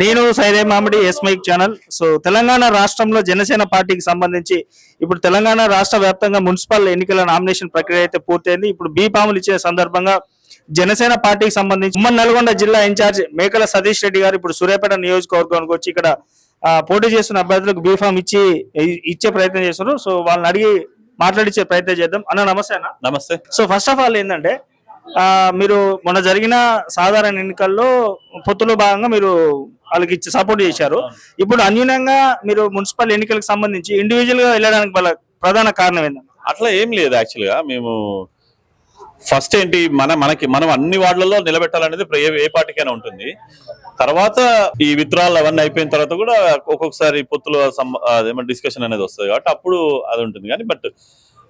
నేను సైదే మామిడి S mic channel. So Telangana రాష్ట్రంలో జనసేన పార్టీకి సంబంధించి ఇప్పుడు తెలంగాణ రాష్ట్ర వ్యాప్తంగా మున్సిపల్ ఎన్నికల నామినేషన్ ప్రక్రియ అయితే పూర్తయింది. ఇప్పుడు బీ పాములు ఇచ్చే సందర్భంగా జనసేన పార్టీకి సంబంధించి ఉమ్మడి నల్గొండ జిల్లా ఇన్ఛార్జ్ మేకల సతీష్ రెడ్డి గారు ఇప్పుడు సూర్యాపేట నియోజకవర్గానికి వచ్చి ఇక్కడ పోటీ చేస్తున్న అభ్యర్థులకు బీఫామ్ ఇచ్చి ఇచ్చే ప్రయత్నం చేస్తున్నారు. సో వాళ్ళని అడిగి మాట్లాడించే ప్రయత్నం చేద్దాం. అన్న నమస్తే అన్న. నమస్తే. సో ఫస్ట్ ఆఫ్ ఆల్ ఏంటంటే మీరు మొన్న జరిగిన సాధారణ ఎన్నికల్లో పొత్తులో భాగంగా మీరు వాళ్ళకి ఇచ్చి సపోర్ట్ చేశారు. ఇప్పుడు అన్యూనంగా మీరు మున్సిపల్ ఎన్నికలకు సంబంధించి ఇండివిజువల్గా వెళ్ళడానికి ప్రధాన కారణం ఏంటంటే అట్లా ఏం లేదు యాక్చువల్గా. మేము ఫస్ట్ ఏంటి మన మనకి మనం అన్ని వార్డులలో నిలబెట్టాలనేది ఏ- పార్టీకైనా ఉంటుంది. తర్వాత ఈ విత్రాలు అవన్నీ అయిపోయిన తర్వాత కూడా ఒక్కొక్కసారి పొత్తుల డిస్కషన్ అనేది వస్తుంది కాబట్టి అప్పుడు అది ఉంటుంది. కానీ బట్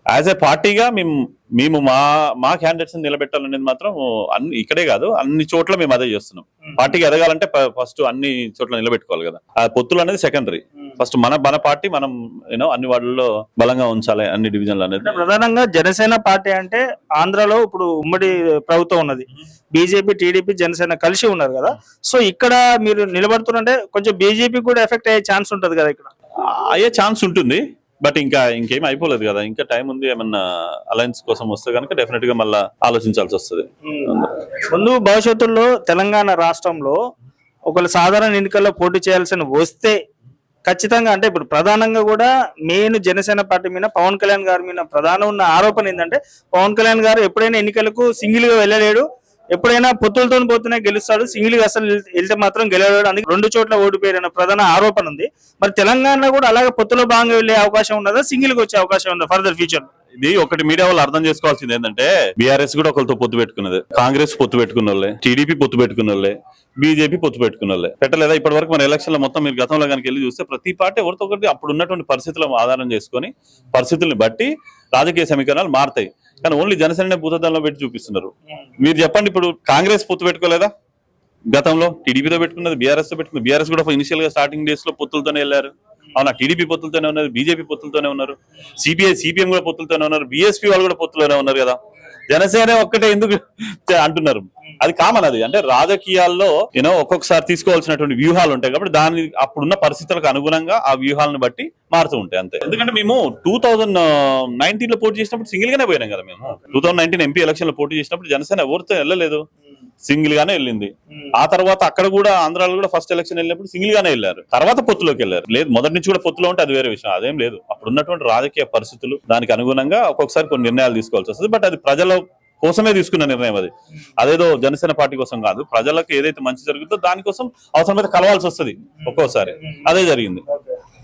యాజ్ ఏ పార్టీగా మేము మేము మా మా క్యాండిడేట్స్ నిలబెట్టాలనేది మాత్రం అన్ని ఇక్కడే కాదు అన్ని చోట్ల మేము అదే చేస్తున్నాం. పార్టీకి ఎదగాలంటే ఫస్ట్ అన్ని చోట్ల నిలబెట్టుకోవాలి కదా. ఆ పొత్తులు అనేది సెకండరీ ఫస్ట్ మన మన పార్టీ మనం యూనో అన్ని వార్డుల్లో బలంగా ఉంచాలి అన్ని డివిజన్లు అనేది. ప్రధానంగా జనసేన పార్టీ అంటే ఆంధ్రాలో ఇప్పుడు ఉమ్మడి ప్రభుత్వం ఉన్నది. బీజేపీ టీడీపీ జనసేన కలిసి ఉన్నారు కదా. సో ఇక్కడ మీరు నిలబడుతున్నారంటే కొంచెం బీజేపీ కూడా ఎఫెక్ట్ అయ్యే ఛాన్స్ ఉంటది కదా ఇక్కడ. అయ్యే ఛాన్స్ ఉంటుంది. బట్ ఇంకా ఇంకేం అయిపోలేదు కదా. ఇంకా టైం ఉంది ఏమన్నా అలయన్స్ కోసం వస్తే కనుక డెఫినెట్గా మళ్ళీ ఆలోచించాల్సి వస్తుంది. ముందు భవిష్యత్తులో తెలంగాణ రాష్ట్రంలో ఒకళ్ళు సాధారణ ఎన్నికల్లో పోటీ చేయాల్సిన వస్తే ఖచ్చితంగా అంటే ఇప్పుడు ప్రధానంగా కూడా మెయిన్ జనసేన పార్టీ మీద పవన్ కళ్యాణ్ గారి మీద ప్రధానం ఉన్న ఆరోపణ ఏంటంటే పవన్ కళ్యాణ్ గారు ఎప్పుడైనా ఎన్నికలకు సింగిల్గా వెళ్ళలేడు. ఎప్పుడైనా పొత్తులతో పోతేనే గెలుస్తాడు. సింగిల్గా అసలు వెళ్తే మాత్రం గెలవలేడు అందుకే రెండు చోట్ల ఓడిపోయారన్న ప్రధాన ఆరోపణ ఉంది. మరి తెలంగాణలో కూడా అలాగే పొత్తులో భాగంగా వెళ్ళే అవకాశం ఉన్నదా? సింగిల్గా వచ్చే అవకాశం ఉందా ఫర్దర్ ఫ్యూచర్ ఇది ఒకటి మీడియా వాళ్ళు అర్థం చేసుకోవాల్సింది ఏంటంటే బీఆర్ఎస్ కూడా ఒకరితో పొత్తు పెట్టుకున్నది. కాంగ్రెస్ పొత్తు పెట్టుకున్న వాళ్ళే టీడీపీ పొత్తు పెట్టుకున్న వాళ్ళే బీజేపీ పొత్తు పెట్టుకున్న వాళ్ళే పెట్టలేదా? ఇప్పటి వరకు మన ఎలక్షన్లో మొత్తం మీరు గతంలో కనుక వెళ్ళి చూస్తే ప్రతి పార్టీ ఎవరితో ఒకటి అప్పుడు ఉన్నటువంటి పరిస్థితులను ఆధారం చేసుకొని పరిస్థితుల్ని బట్టి రాజకీయ సమీకరణాలు మారుతాయి. కానీ ఓన్లీ జనసేన భూతద్దంలో పెట్టి చూపిస్తున్నారు. మీరు చెప్పండి ఇప్పుడు కాంగ్రెస్ పొత్తు పెట్టుకోలేదా? గతంలో టీడీపీతో పెట్టుకున్నది బీఆర్ఎస్తో పెట్టుకున్నది బీఆర్ఎస్ కూడా ఇనిషియల్గా స్టార్టింగ్ డేస్లో పొత్తులతోనే వెళ్ళారు. అవునా టీడీపీ పొత్తులతోనే ఉన్నారు బీజేపీ పొత్తులతోనే ఉన్నారు సిపిఐ సిపిఎం కూడా పొత్తులతోనే ఉన్నారు బీఎస్పీ వాళ్ళు కూడా పొత్తులోనే ఉన్నారు కదా. జనసేన ఒక్కటే ఎందుకు అంటున్నారు? అది కామన్ అది. అంటే రాజకీయాల్లో యూనో ఒక్కొక్కసారి తీసుకోవాల్సినటువంటి వ్యూహాలు ఉంటాయి కాబట్టి దాని అప్పుడున్న పరిస్థితులకు అనుగుణంగా ఆ వ్యూహాలను బట్టి మారుతూ ఉంటాయి అంతే. ఎందుకంటే మేము టూ థౌజండ్ నైన్టీన్లో పోటీ చేసినప్పుడు సింగిల్ గానే పోయినాం కదా మేము. టూ థౌసండ్ నైన్టీన్ ఎంపీ ఎలక్షన్లో పోటీ చేసినప్పుడు జనసేన ఎవరితో వెళ్ళలేదు. సింగిల్ గానే వెళ్ళింది. ఆ తర్వాత అక్కడ కూడా ఆంధ్రాలో కూడా ఫస్ట్ ఎలక్షన్ వెళ్ళినప్పుడు సింగిల్ గానే వెళ్ళారు. తర్వాత పొత్తులోకి వెళ్ళారు. లేదు మొదటి నుంచి కూడా పొత్తులో ఉంటే అది వేరే విషయం. అదేం లేదు. అప్పుడు ఉన్నటువంటి రాజకీయ పరిస్థితులు దానికి అనుగుణంగా ఒక్కొక్కసారి కొన్ని నిర్ణయాలు తీసుకోవాల్సి వస్తుంది. బట్ అది ప్రజల కోసమే తీసుకున్న నిర్ణయం అది. అదేదో జనసేన పార్టీ కోసం కాదు ప్రజలకు ఏదైతే మంచి జరుగుతుందో దానికోసం అవసరమైతే కలవాల్సి వస్తుంది ఒక్కోసారి. అదే జరిగింది.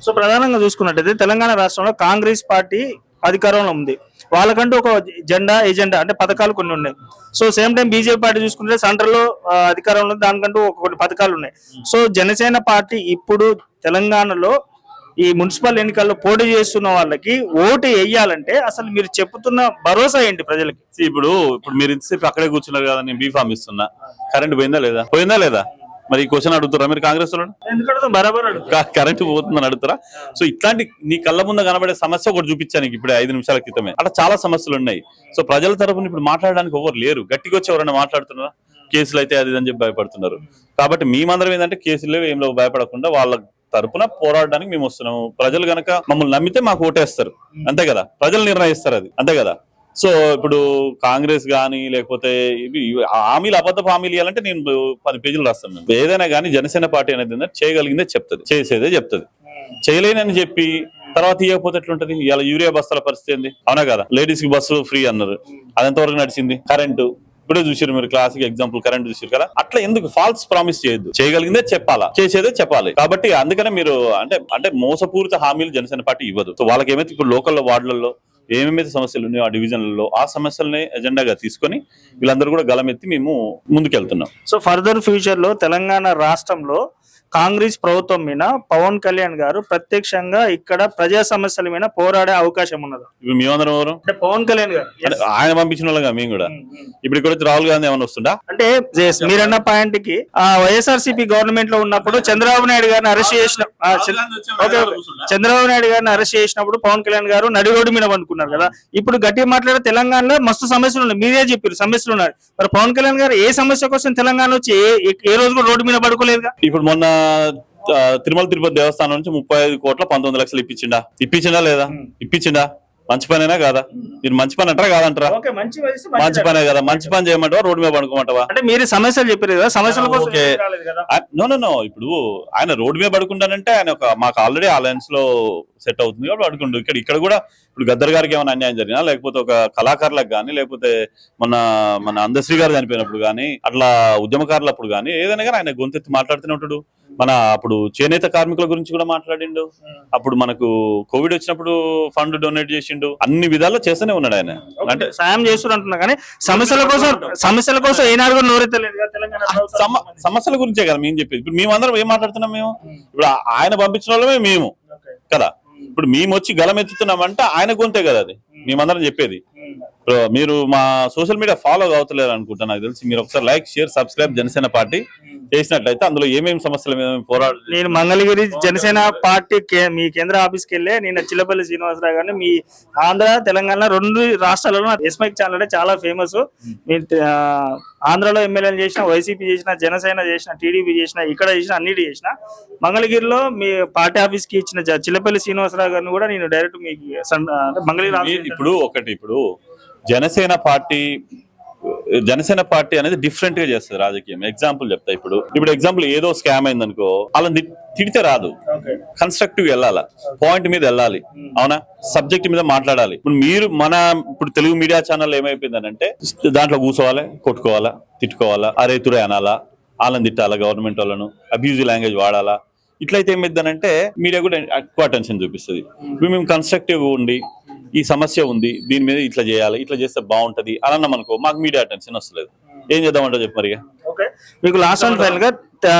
సో ప్రధానంగా చూసుకున్నట్టయితే తెలంగాణ రాష్ట్రంలో కాంగ్రెస్ పార్టీ అధికారంలో ఉంది. వాళ్ళకంటూ ఒక జెండా ఎజెండా అంటే పథకాలు కొన్ని ఉన్నాయి. So same time BJP party చూసుకుంటే సెంట్రల్లో లో అధికారంలో ఉంది. దానికంటూ ఒక కొన్ని పథకాలు ఉన్నాయి. సో జనసేన పార్టీ ఇప్పుడు తెలంగాణలో ఈ మున్సిపల్ ఎన్నికల్లో పోటీ చేస్తున్న వాళ్ళకి ఓటు వేయాలంటే అసలు మీరు చెప్తున్న భరోసా ఏంటి ప్రజలకి? ఇప్పుడు ఇప్పుడు మీరు ఇంతసేపు అక్కడే కూర్చున్నారు కదా నేను బీఫామ్ ఇస్తున్నా. కరెంట్ పోయిందా లేదా? పోయిందా లేదా? మరి ఈ క్వశ్చన్ అడుగుతారా మీరు కాంగ్రెస్ కరెంట్ పోతుందని అడుగుతారా? సో ఇట్లాంటి నీ కళ్ళ ముందు కనబడే సమస్య ఒకటి చూపించాను నీకు ఇప్పుడే ఐదు నిమిషాల క్రితమే. అట్లా చాలా సమస్యలు ఉన్నాయి. సో ప్రజల తరపున ఇప్పుడు మాట్లాడడానికి ఎవరు లేరు. గట్టిగా వచ్చి ఎవరైనా మాట్లాడుతున్నారా? కేసులు అయితే అది అని చెప్పి భయపడుతున్నారు. కాబట్టి మేమందరం ఏంటంటే కేసులు ఏం భయపడకుండా వాళ్ళ తరపున పోరాడడానికి మేము వస్తున్నాము. ప్రజలు గనక మమ్మల్ని నమ్మితే మాకు ఓటేస్తారు. అంతే కదా? ప్రజలు నిర్ణయిస్తారు అది. అంతే కదా? సో ఇప్పుడు కాంగ్రెస్ కానీ లేకపోతే ఇవి హామీలు అబద్ధపు హామీలు ఇవ్వాలంటే నేను పది పేజీలు రాస్తాను ఏదైనా కానీ జనసేన పార్టీ అనేది చేయగలిగిందే చెప్తుంది. చేసేదే చెప్తుంది. చేయలేనని చెప్పి తర్వాత ఇవ్వకపోతే ఎట్లుంటది? ఇలా యూరియా బస్తాల పరిస్థితి ఏంది? అవునా కదా? లేడీస్కి బస్సు ఫ్రీ అన్నారు. అది ఎంతవరకు నడిచింది? కరెంటు. ఇప్పుడే చూసారు మీరు క్లాసిక్ ఎగ్జాంపుల్ కరెంట్ చూసారు కదా? అట్లా ఎందుకు? ఫాల్స్ ప్రామిస్ చేయొద్దు. చేయగలిగిందే చెప్పాలా? చేసేదే చెప్పాలి. కాబట్టి అందుకనే మీరు అంటే అంటే మోసపూరిత హామీలు జనసేన పార్టీ ఇవ్వదు. సో వాళ్ళకి ఏమైతే ఇప్పుడు లోకల్లో వార్డులలో ఏమేమైతే సమస్యలు ఉన్నాయో ఆ డివిజన్లలో ఆ సమస్యలని ఎజెండాగా తీసుకొని వీళ్ళందరూ కూడా గలమెత్తి మేము ముందుకెళ్తున్నాం. సో ఫర్దర్ ఫ్యూచర్లో తెలంగాణ రాష్ట్రంలో కాంగ్రెస్ ప్రభుత్వం మీద పవన్ కళ్యాణ్ గారు ప్రత్యక్షంగా ఇక్కడ ప్రజా సమస్యల మీద పోరాడే అవకాశం ఉన్నది. ఇప్పుడు మేమందరం ఎవరు? అంటే పవన్ కళ్యాణ్ గారు. అంటే ఆయన పంపించిన వాళ్ళగా మేము కూడా. ఇప్పుడు ఇక్కడ వచ్చి రాహుల్ గాంధీ ఏమైనా వస్తుందా? అంటే yes, మీరన్న పాయింట్కి ఆ వైఎస్ఆర్సీపీ గవర్నమెంట్లో ఉన్నప్పుడు చంద్రబాబు నాయుడు గారిని అరెస్ట్ చేసిన ఆ, చంద్ర- ఓకే, ఓకే. చంద్రబాబు నాయుడు గారిని అరెస్ట్ చేసినప్పుడు పవన్ కళ్యాణ్ గారు నడి రోడ్డు మీద అనుకున్నారు కదా. ఇప్పుడు గట్టిగా మాట్లాడే తెలంగాణలో మస్తు సమస్యలు ఉన్నాయి. మీరే చెప్పారు సమస్యలు ఉన్నాయి. మరి పవన్ కళ్యాణ్ గారు ఏ సమస్య కోసం తెలంగాణ వచ్చి ఏ రోజు కూడా రోడ్డు మీద పడుకోలేదుగా? ఇప్పుడు మొన్న తిరుమల తిరుపతి దేవస్థానం నుంచి ముప్పై ఐదు కోట్ల పంతొమ్మిది లక్షలు ఇప్పించిండా. ఇప్పించిండా లేదా? ఇప్పించిండా మంచి పనేనా కాదా? మీరు మంచి పని అంటారా కాదంటారా? ఓకే మంచి పనే కదా. మంచి పని చేయమంటావా రోడ్డు మీద పడుకోమంటావా? అంటే మీరు సమస్యలు చెప్పారు కదా సమస్యల కోసం నో నో నో. ఇప్పుడు ఆయన రోడ్డు మీద పడుకుంటానంటే ఆయన ఒక మాకు ఆల్రెడీ అలయన్స్లో సెట్ అవుతుంది కాబట్టి పడుకుంటు ఇక్కడ ఇక్కడ కూడా ఇప్పుడు గద్దర్ గారికి ఏమైనా అన్యాయం జరిగినా లేకపోతే ఒక కళాకారులకు కానీ లేకపోతే మన మన అందశ్రీ గారు చనిపోయినప్పుడు కానీ అట్లా ఉద్యమకారులప్పుడు కానీ ఏదైనా కానీ ఆయన గొంతెత్తి మాట్లాడుతూనే ఉంటాడు. మన అప్పుడు చేనేత కార్మికుల గురించి కూడా మాట్లాడిండు. అప్పుడు మనకు కోవిడ్ వచ్చినప్పుడు ఫండ్ డొనేట్ చేసిండు. అన్ని విధాలు చేస్తూనే ఉన్నాడు ఆయన. అంటే సాయం చేస్తున్నారు అంటున్నా కానీ సమస్యల కోసం సమస్యల కోసం ఏనాడు నోరెత్తలేదు సమస్యల గురించే కదా మేము చెప్పేది. ఇప్పుడు మేమందరం ఏం మాట్లాడుతున్నాం మేము? ఇప్పుడు ఆ- ఆయన పంపించిన వాళ్ళమే మేము. కదా? ఇప్పుడు మేము వచ్చి గలం ఎత్తుతున్నామంటే ఆయన గొంతే కదా అది. మేమందరం చెప్పేది. ఇప్పుడు మీరు మా సోషల్ మీడియా ఫాలో అవుతలేరు అనుకుంటా నాకు తెలిసి. మీరు ఒకసారి like share subscribe Janasena party చేసినట్లయితే అందులో ఏమేమి సమస్యల పోరాడు నేను మంగళగిరి జనసేన పార్టీ మీ కేంద్ర ఆఫీస్కి వెళ్ళి నేను చిల్లపల్లి శ్రీనివాసరావు గారిని మీ ఆంధ్ర తెలంగాణ రెండు రాష్ట్రాలలో ఎస్మైక్ ఛానల్ అంటే చాలా ఫేమస్ ఆ, ఆంధ్రలో ఎమ్మెల్యేలు చేసిన వైసీపీ చేసిన జనసేన చేసిన టీడీపీ చేసిన ఇక్కడ చేసిన అన్నిటి చేసిన. మంగళగిరిలో మీ పార్టీ ఆఫీస్కి ఇచ్చిన చిల్లపల్లి శ్రీనివాసరావు గారిని కూడా నేను డైరెక్ట్ మీకు మంగళగిరి మీ- ఇప్పుడు ఒకటి ఇప్పుడు జనసేన పార్టీ జనసేన పార్టీ అనేది డిఫరెంట్గా చేస్తుంది రాజకీయం. ఎగ్జాంపుల్ చెప్తా ఇప్పుడు. ఇప్పుడు ఎగ్జాంపుల్ ఏదో స్కామ్ అయింది అనుకో అలా తిడితే రాదు. కన్స్ట్రక్టివ్ వెళ్ళాలా? పాయింట్ మీద వెళ్ళాలి. అవునా? సబ్జెక్ట్ మీద మాట్లాడాలి. ఇప్పుడు మీరు మన ఇప్పుడు తెలుగు మీడియా ఛానల్ ఏమైపోయిందనంటే దాంట్లో కూర్చోవాలి? కొట్టుకోవాలా? తిట్టుకోవాలా? అరే తురే అనాలా? వాళ్ళని తిట్టాలా గవర్నమెంట్ వాళ్ళను? అబ్యూజ్ లాంగ్వేజ్ వాడాలా? ఇట్లయితే ఏమైందనంటే మీడియా కూడా ఎక్కువ అటెన్షన్ చూపిస్తుంది. ఇప్పుడు మేము కన్స్ట్రక్టివ్ ఉండి ఈ సమస్య ఉంది దీని మీద ఇట్లా చేయాలి ఇట్లా చేస్తే బాగుంటది అని అన్నాం అనుకో మాకు మీడియా అటెన్షన్ వస్తలేదు. ఏం చేద్దామంటో చెప్పు మరి ఓకే. మీకు లాస్ట్ అండ్ ఫైనల్గా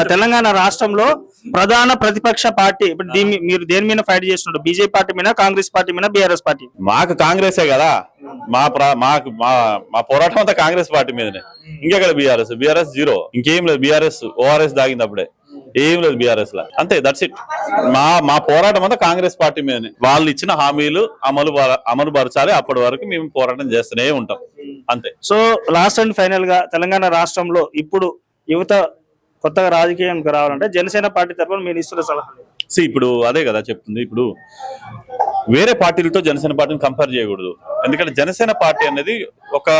తెలంగాణ రాష్ట్రంలో ప్రధాన ప్రతిపక్ష పార్టీ ఇప్పుడు దీని మీరు దేని మీద ఫైట్ చేస్తున్నారు? బీజేపీ పార్టీ మీద కాంగ్రెస్ పార్టీ మీద బీఆర్ఎస్ పార్టీ మాకు కాంగ్రెసే కదా. మా ప్ర- మాకు మా మా పోరాటం అంతా కాంగ్రెస్ పార్టీ మీదనే. ఇంకెక్కడ బీఆర్ఎస్? బీఆర్ఎస్ జీరో. ఇంకేం లేదు బీఆర్ఎస్ ఓఆర్ఎస్ దాగింది అప్పుడే. ఏం లేదు బీఆర్ఎస్ లా. అంతే దట్స్ ఇట్ మా మా పోరాటం అంతా కాంగ్రెస్ పార్టీ మీదనే. వాళ్ళు ఇచ్చిన హామీలు అమలు అమలు పరచాలి. అప్పటి వరకు మేము పోరాటం చేస్తూనే ఉంటాం. అంతే. సో లాస్ట్ అండ్ ఫైనల్గా తెలంగాణ రాష్ట్రంలో ఇప్పుడు యువత కొత్తగా రాజకీయానికి రావాలంటే జనసేన పార్టీ తరఫున మీరు ఇస్తున్న సలహా? సి ఇప్పుడు అదే కదా చెప్తుంది. ఇప్పుడు వేరే పార్టీలతో జనసేన పార్టీని కంపేర్ చేయకూడదు. ఎందుకంటే జనసేన పార్టీ అనేది ఒక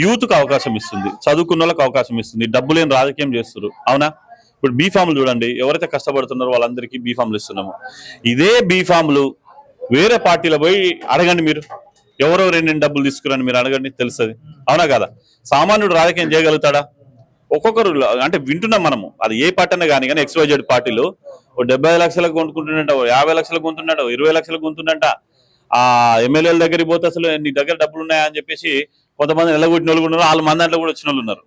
యూత్కు అవకాశం ఇస్తుంది. చదువుకున్న వాళ్ళకి అవకాశం ఇస్తుంది. డబ్బు లేని రాజకీయం చేస్తారు అవునా? ఇప్పుడు బీ ఫామ్లు చూడండి. ఎవరైతే కష్టపడుతున్నారో వాళ్ళందరికీ బీ ఫామ్లు ఇస్తున్నాము. ఇదే బీ ఫామ్లు వేరే పార్టీలో పోయి అడగండి మీరు. ఎవరో రెండు డబ్బులు తీసుకురని మీరు అడగండి తెలుస్తుంది. అవునా కదా? సామాన్యుడు రాజకీయం చేయగలుగుతాడా? ఒక్కొక్కరు అంటే వింటున్నాం మనము. అది ఏ పార్టీ అయినా కానీ కానీ ఎక్స్వైజెడ్ పార్టీలు ఓ డెబ్బై లక్షలకు కొనుక్కుంటున్నట్ట ఓ యాభై లక్షలకు కొంటున్నట్ట ఇరవై లక్షలకు కొంటున్నట్ట ఆ ఎమ్మెల్యేల దగ్గరికి పోతే అసలు నీ దగ్గర డబ్బులు ఉన్నాయా అని చెప్పేసి కొంతమంది నిలగొట్టిన వాళ్ళు ఉన్నారు. వాళ్ళ మంది దాంట్లో కూడా వచ్చిన వాళ్ళు ఉన్నారు.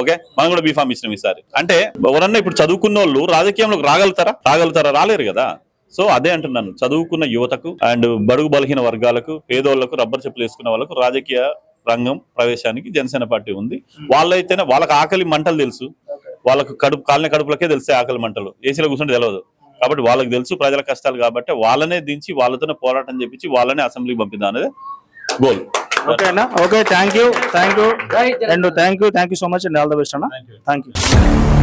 ఓకే? మనం కూడా బీఫామ్ ఇచ్చినాం ఈసారి. అంటే ఎవరన్నా ఇప్పుడు చదువుకున్న వాళ్ళు రాజకీయంలోకి రాగలుగుతారా? రాగలుగుతారా? రాలేరు కదా. సో అదే అంటున్నాను. చదువుకున్న యువతకు అండ్ బడుగు బలహీన వర్గాలకు పేదోళ్ళకు రబ్బర్ చెప్పులు వేసుకున్న వాళ్ళకు రాజకీయ రంగం ప్రవేశానికి జనసేన పార్టీ ఉంది. వాళ్ళైతేనే వాళ్ళకి ఆకలి మంటలు తెలుసు. వాళ్ళకు కడుపు కాలనీ కడుపులకే తెలిసే ఆకలి మంటలు. ఏసీలో కూర్చుంటే తెలియదు కాబట్టి వాళ్ళకి తెలుసు ప్రజల కష్టాలు కాబట్టి వాళ్ళనే దించి వాళ్ళతోనే పోరాటం చేపించి వాళ్ళనే అసెంబ్లీకి పంపిద్దాం అనేది గోల్. ఓకేనా okay thank you thank you and thank you thank you so much and all the best అన్న. Thank you